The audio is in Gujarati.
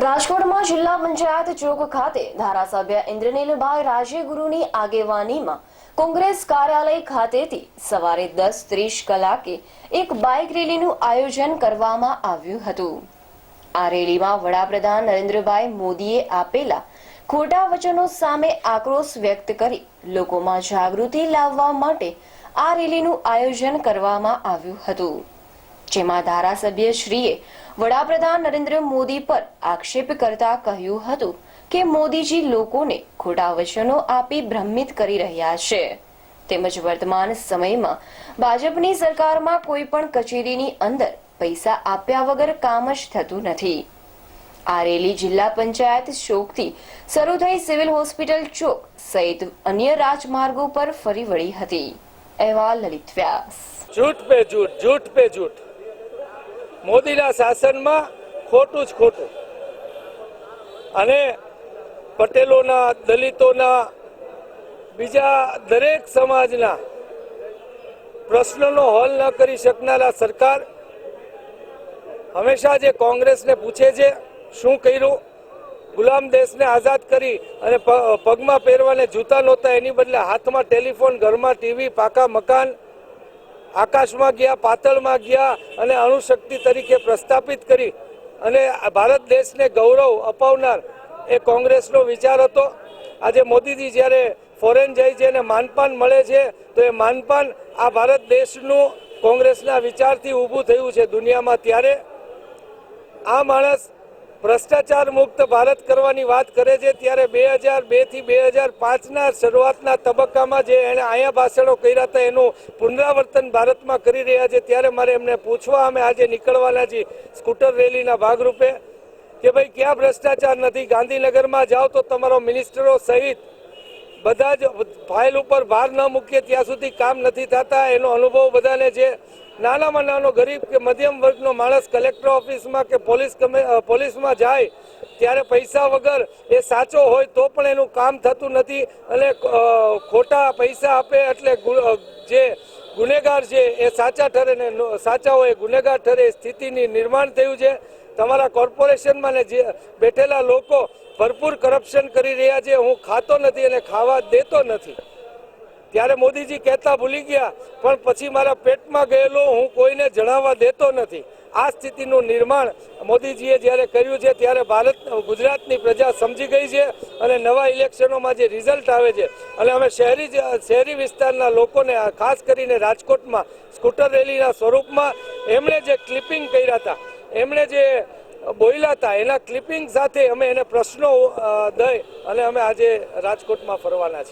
રાજકોટમાં જિલ્લા પંચાયત ચોક ખાતે ધારાસભ્ય ઇન્દ્રનીલભાઈ રાજેગુરુની આગેવાનીમાં કોંગ્રેસ કાર્યાલય ખાતેથી સવારે દસ ત્રીસ કલાકે એક બાઇક રેલીનું આયોજન કરવામાં આવ્યું હતું. આ રેલીમાં વડાપ્રધાન નરેન્દ્રભાઈ મોદીએ આપેલા ખોટા વચનો સામે આક્રોશ વ્યક્ત કરી લોકોમાં જાગૃતિ લાવવા માટે આ રેલીનું આયોજન કરવામાં આવ્યું હતું. જેમાં ધારાસભ્ય શ્રીએ વડાપ્રધાન નરેન્દ્ર મોદી પર આક્ષેપ કરતા કહ્યું હતું કે મોદીજી લોકોને ખોટા વચનો આપી ભ્રમિત કરી રહ્યા છે. તેમજ વર્તમાન સમયમાં ભાજપની સરકારમાં કોઈ પણ કચેરીની અંદર પૈસા આપ્યા વગર કામ જ થતું નથી. આ રેલી જિલ્લા પંચાયત ચોકથી શરૂ થઈ સિવિલ હોસ્પિટલ ચોક સહિત અન્ય રાજમાર્ગો પર ફરી વળી હતી. અહેવાલ લલિત વ્યાસ. જૂઠ પે જૂઠ જૂઠ પે જૂઠ. મોદીના શાસનમાં ખોટું જ ખોટું. અને પટેલોના, દલિતોના, બીજા દરેક સમાજના પ્રશ્નનો હલ ન કરી શકનારા સરકાર હંમેશા જે કોંગ્રેસને પૂછે છે, શું કર્યું, ગુલામ દેશને આઝાદ કરી અને પગમાં પહેરવાને જૂતા નહોતા, એની બદલે હાથમાં ટેલિફોન, ઘરમાં ટીવી, પાકા મકાન આકાશમાં ગયા, પાતળમાં ગયા અને અણુશક્તિ તરીકે પ્રસ્થાપિત કરી અને ભારત દેશને ગૌરવ અપાવનાર એ કોંગ્રેસનો વિચાર હતો. આજે મોદીજી જ્યારે ફોરેન જાય છે અને માનપાન મળે છે, તો એ માનપાન આ ભારત દેશનું કોંગ્રેસના વિચારથી ઊભું થયું છે દુનિયામાં ત્યારે. આ માણસ ભ્રષ્ટાચાર મુક્ત ભારત કરવાની વાત કરે છે, ત્યારે બે હજાર બેથી બે હજાર પાંચના શરૂઆતના તબક્કામાં જે એણે અહીંયા ભાષણો કર્યા હતા, એનું પુનરાવર્તન ભારતમાં કરી રહ્યા છે. ત્યારે મારે એમને પૂછવા, અમે આજે નીકળવાના છીએ સ્કૂટર રેલીના ભાગરૂપે, કે ભાઈ, ક્યાં ભ્રષ્ટાચાર નથી? ગાંધીનગરમાં જાઓ તો તમારો મિનિસ્ટરો સહિત બધા જ ફાઇલ ઉપર ભાર ન મૂકીએ ત્યાં સુધી કામ નથી થતા. એનો અનુભવ બધાને છે. નાનામાં નાનો ગરીબ કે મધ્યમ વર્ગનો માણસ કલેક્ટર ઓફિસમાં કે પોલીસ પોલીસમાં જાય, ત્યારે પૈસા વગર એ સાચો હોય તો પણ એનું કામ થતું નથી અને ખોટા પૈસા આપે એટલે જે ગુનેગાર છે એ સાચા ઠરે ને સાચા હોય ગુનેગાર ઠરે સ્થિતિની નિર્માણ થયું છે. તમારા કોર્પોરેશનમાં ને બેઠેલા લોકો ભરપૂર કરપ્શન કરી રહ્યા છે, હું ખાતો નથી અને ખાવા દેતો નથી. ત્યારે મોદીજી કહેતા ભૂલી ગયા, પણ પછી મારા પેટમાં ગયેલો હું કોઈને જણાવવા દેતો નથી. આ સ્થિતિનું નિર્માણ મોદીજીએ જ્યારે કર્યું છે, ત્યારે ભારત, ગુજરાતની પ્રજા સમજી ગઈ છે અને નવા ઇલેક્શનોમાં જે રિઝલ્ટ આવે છે. અને અમે શહેરી શહેરી વિસ્તારના લોકોને ખાસ કરીને રાજકોટમાં સ્કૂટર રેલીના સ્વરૂપમાં એમણે જે ક્લિપિંગ કર્યા હતા એમણે જે બોલ્યા હતા, એના ક્લિપિંગ સાથે અમે એને પ્રશ્નો દઈ અને અમે આજે રાજકોટમાં ફરવાના છીએ.